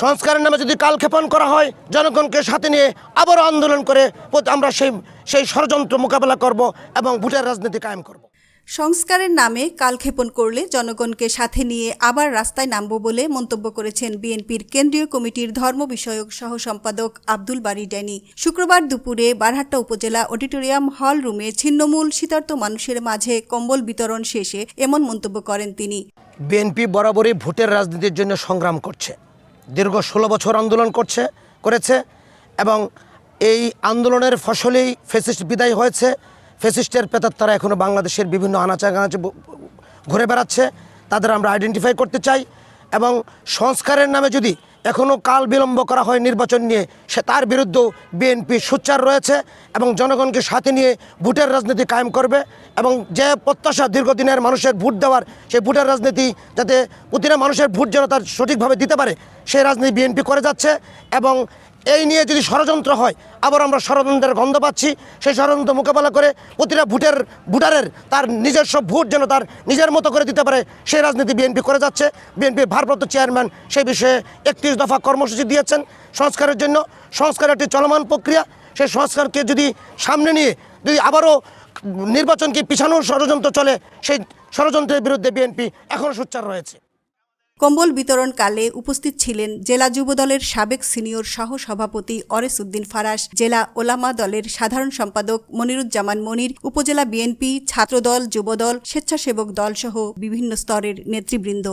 সংস্কারের নামে যদি কালক্ষেপণ করা হয় জনগণকে সাথে নিয়ে আবারও আন্দোলন করে আমরা সেই সেই ষড়যন্ত্র মোকাবেলা করব এবং ভোটের রাজনীতি কায়েম করব। সংস্কারের নামে কালক্ষেপণ করলে জনগণকে সাথে নিয়ে আবার রাস্তায় নামব বলে মন্তব্য করেছেন বিএনপির কেন্দ্রীয় কমিটির ধর্ম বিষয়ক সহ সম্পাদক আব্দুল বারী ড্যানি। শুক্রবার দুপুরে বারহাট্টা উপজেলা অডিটোরিয়াম হল রুমে ছিন্নমূল শীতার্থ মানুষের মাঝে কম্বল বিতরণ শেষে এমন মন্তব্য করেন তিনি। বিএনপি বরাবরই ভোটের রাজনীতির জন্য সংগ্রাম করছে। দীর্ঘ ষোলো বছর আন্দোলন করছে, করেছে এবং এই আন্দোলনের ফসলেই ফেসিস্ট বিদায় হয়েছে। ফেসিস্টের পেতাত্তারা এখনও বাংলাদেশের বিভিন্ন আনাচা গানাচে ঘুরে বেড়াচ্ছে। তাদের আমরা আইডেন্টিফাই করতে চাই এবং সংস্কারের নামে যদি এখনও কাল বিলম্ব করা হয় নির্বাচন নিয়ে। সে তার বিরুদ্ধেও বিএনপি সোচ্চার রয়েছে এবং জনগণকে সাথে নিয়ে ভোটের রাজনীতি কায়েম করবে এবং যে প্রত্যাশা দীর্ঘদিনের মানুষের ভোট দেওয়ার, সেই ভোটের রাজনীতি যাতে প্রতিটা মানুষের ভোট যেন তার সঠিকভাবে দিতে পারে, সেই রাজনীতি বিএনপি করে যাচ্ছে এবং এই নিয়ে যদি ষড়যন্ত্র হয়, আবার আমরা ষড়যন্ত্রের গন্ধ পাচ্ছি, সেই ষড়যন্ত্র মোকাবেলা করে প্রতিটা ভোটের ভোটারের তার নিজস্ব ভোট যেন তার নিজের মতো করে দিতে পারে, সেই রাজনীতি বিএনপি করে যাচ্ছে। বিএনপির ভারপ্রাপ্ত চেয়ারম্যান সেই বিষয়ে একত্রিশ দফা কর্মসূচি দিয়েছেন সংস্কারের জন্য। সংস্কার একটি চলমান প্রক্রিয়া, সেই সংস্কারকে যদি সামনে নিয়ে যদি আবারও নির্বাচনকে পিছানোর ষড়যন্ত্র চলে, সেই ষড়যন্ত্রের বিরুদ্ধে বিএনপি এখনও সোচ্চার রয়েছে। কম্বল বিতরণকালে উপস্থিত ছিলেন জেলা যুবদলের সাবেক সিনিয়র সহ সভাপতি অরেস উদ্দিন ফারাস, জেলা ওলামা দলের সাধারণ সম্পাদক মনিরুজ্জামান মনির, উপজেলা বিএনপি, ছাত্রদল, যুবদল, স্বেচ্ছাসেবক দলসহ বিভিন্ন স্তরের নেতৃবৃন্দ।